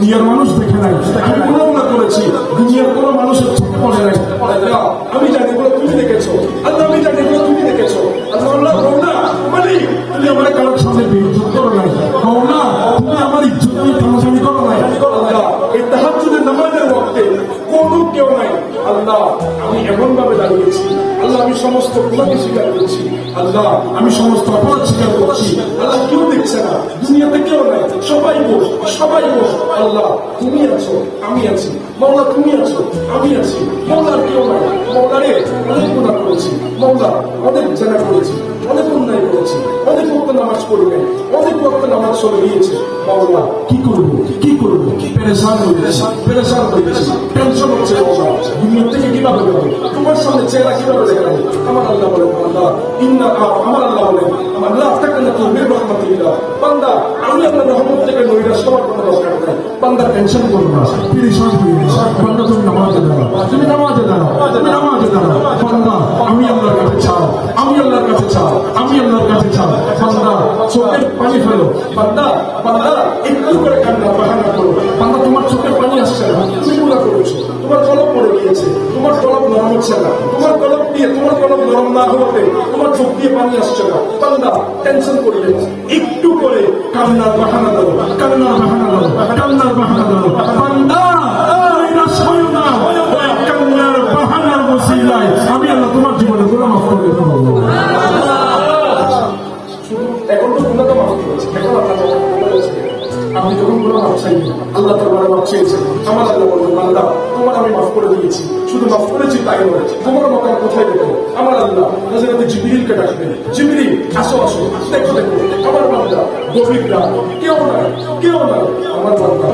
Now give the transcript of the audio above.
দুনিয়ার মানুষ দেখে নাই আমি গুণাগুণা করেছি। দুনিয়ার কোনো মানুষের চোখে পড়ে নাই। আমি জানি এগুলো তুমি দেখেছ। আল্লাহ, আমি জানি এগুলো তুমি দেখেছ। আল্লাহ আল্লাহ রৌনা মানে তুমি আমার কারোর সামনে বিরোধ করো নাই। রৌনা তুমি আমার ইজ্জত নিয়ে টানাটানি করো নাই। এই তাহাজ্জুদের নামাজের ওয়াক্তে কোনো কেউ নাই। আল্লাহ, আমি এমন ভাবে দাঁড়িয়েছি। আল্লাহ, আমি সমস্ত গুণাকে স্বীকার করছি। আল্লাহ, আমি সমস্ত অপরাধ স্বীকার করছি। আল্লাহ, কেউ দেখছে সবাই বস আল্লাহ, তুমি আছো, আমি আছি। মৌলা তুমি আছো, আমি আছি। মৌলার কেউ নাই। মৌলারে অনেক গুণা করেছি। মৌলা অনেক জেনা করেছি, অনেক অন্যায় করেছি। অনেক ভক্ত নামাজ পড়বে, অনেক ভক্ত নামাজ চলে গিয়েছে মৌলা কি করব? কি করব? পেরেশান হয়ে গেছে, পেরেশান হয়ে গেছে। টেনশন হচ্ছে দুনিয়া থেকে কীভাবে বেরোবো তোমার সামনে চেহারা কীভাবে দেখাবো? আমার আল্লাহ বলেন বান্দা, ইন্না আমার আল্লাহ বলেন আমার লাভ থাকে না তোর মেয়ের রহমতুল্লাহ বান্দা, আমি আপনার রহমত থেকে নইরা সবার কোনো দরকার বান্দা টেনশন করব না। পেরেশান হয়ে গেছে। বান্দা তুমি তুমি নামাজে দাঁড়াও। তুমি নামাজে দাঁড়াও বান্দা আমি আল্লাহর কাছে চাও আমি আল্লাহর কাছে চাও, আমি আল্লাহর কাছে চাও। বান্দা, চোখের পানি ফেলো। বান্দা বান্দা, একটু করে কান্না, বাহানা করো। বান্দা, তোমার চোখের পানি আসছে না। তুমি গুণা করেছ। তোমার কলম পড়ে গিয়েছে। তোমার কলম নরম হচ্ছে না। তোমার কলম দিয়ে, তোমার কলম নরম না হতে তোমার চোখ দিয়ে পানি আসছে না। বান্দা টেনশন করলে একটু করে কান্নার বাহানা দাও। কান্নার বাহানা দাও। কান্নার বাহানা দাও। বান্দা আমি আল্লাহ তোমার জীবনে গুণা মাফ করে দেবো। আপনি যখন কোনো মাফ চাইনি, আল্লাহ তোমার মাফ চেয়েছেন আমার আল্লাহ বলবেন আল্লাহ তোমার আমি মাফ করে দিয়েছি, শুধু মাফ করেছি তাই নয়, তোমার মকান কোথায় দেখো আমার আল্লাহ হাজরাতে জিবিরিলকে ডাকবেন জিবিরি আসো আসো, দেখো দেখো, আমার বান্দা, গভীর রাত, কেউ নাই কেউ নাই, আমার বান্দা